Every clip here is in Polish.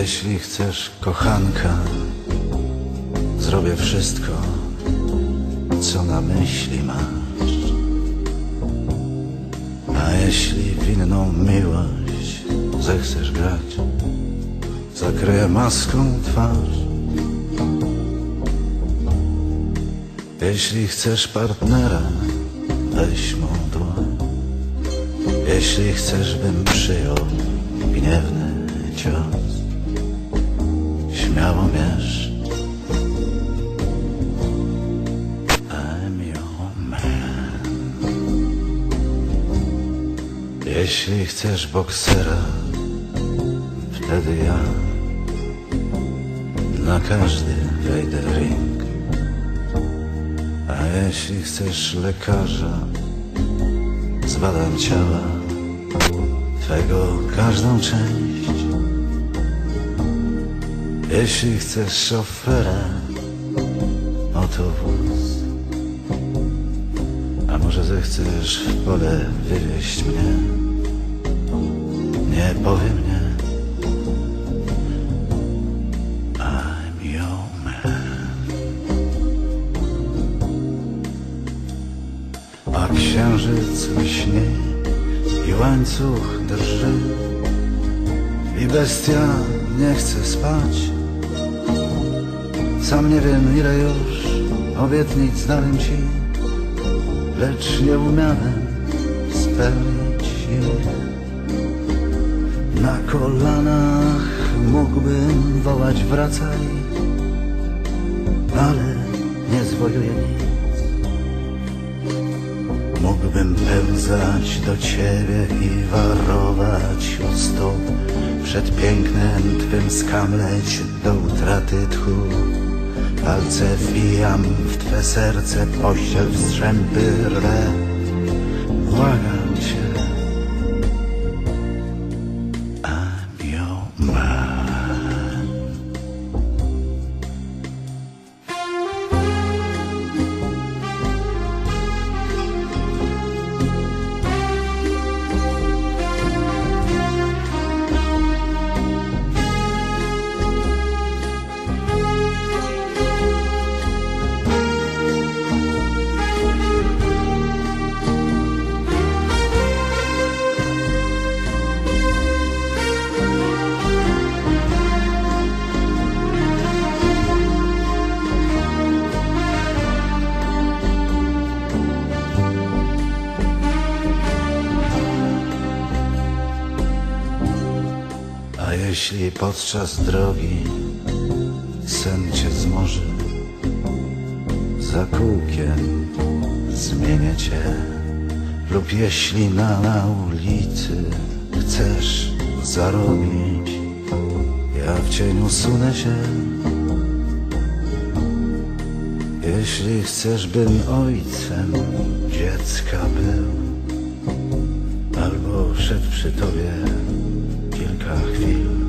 Jeśli chcesz, kochanka, zrobię wszystko, co na myśli masz. A jeśli w inną miłość zechcesz grać, zakryję maską twarz. Jeśli chcesz partnera, weź mą dłoń. Jeśli chcesz, bym przyjął gniewny cios, śmiało mierz. I'm your man. Jeśli chcesz boksera, wtedy ja na każdy wejdę w ring. A jeśli chcesz lekarza, zbadam ciała Twego każdą część. Jeśli chcesz szofera, oto wóz. A może zechcesz w pole wywieźć mnie? Nie powiem nie. I'm your man. A księżyc lśnie i łańcuch drży I bestia nie chce spać Sam nie wiem ile już obietnic dałem ci Lecz nie umiałem spełnić ich Na kolanach mógłbym wołać wracaj Ale nie zwojuję nic Mógłbym pełzać do ciebie i warować u stóp. Przed pięknem twym skamleć do utraty tchu. Palce wbijam w twe serce, pościel w strzępy rwę. Błagam jeśli podczas drogi sen cię zmoży, za kółkiem zmienię cię. Lub jeśli na, na ulicy chcesz zarobić, ja w cieniu sunę się. Jeśli chcesz, bym ojcem dziecka był, albo szedł przy tobie kilka chwil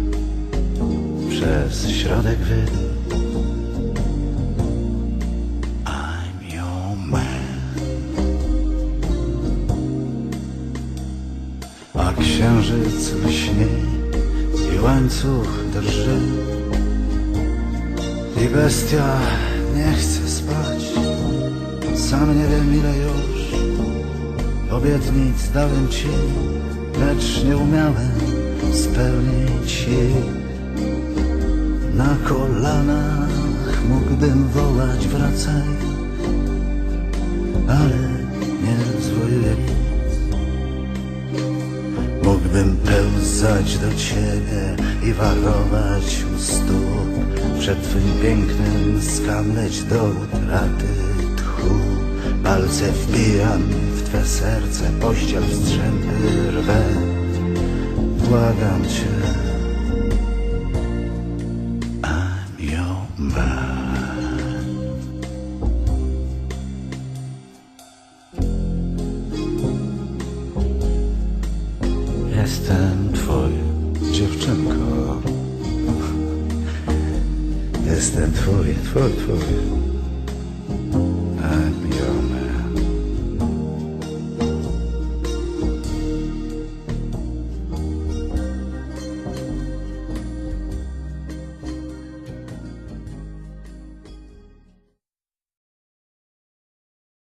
przez środek wyd. I'm your man. A księżyc lśnie i łańcuch drży i bestia nie chce spać. Sam nie wiem ile już obietnic dałem ci, lecz nie umiałem spełnić jej. Na kolanach mógłbym wołać wracaj, ale nie zwojuję. Mógłbym pełzać do ciebie i warować u stóp Przed twym pięknym skamleć do utraty tchu. Palce wbijam w twe serce, pościel w strzępy rwę. Błagam cię Jestem twoją dziewczynką Jestem twój, twój, twój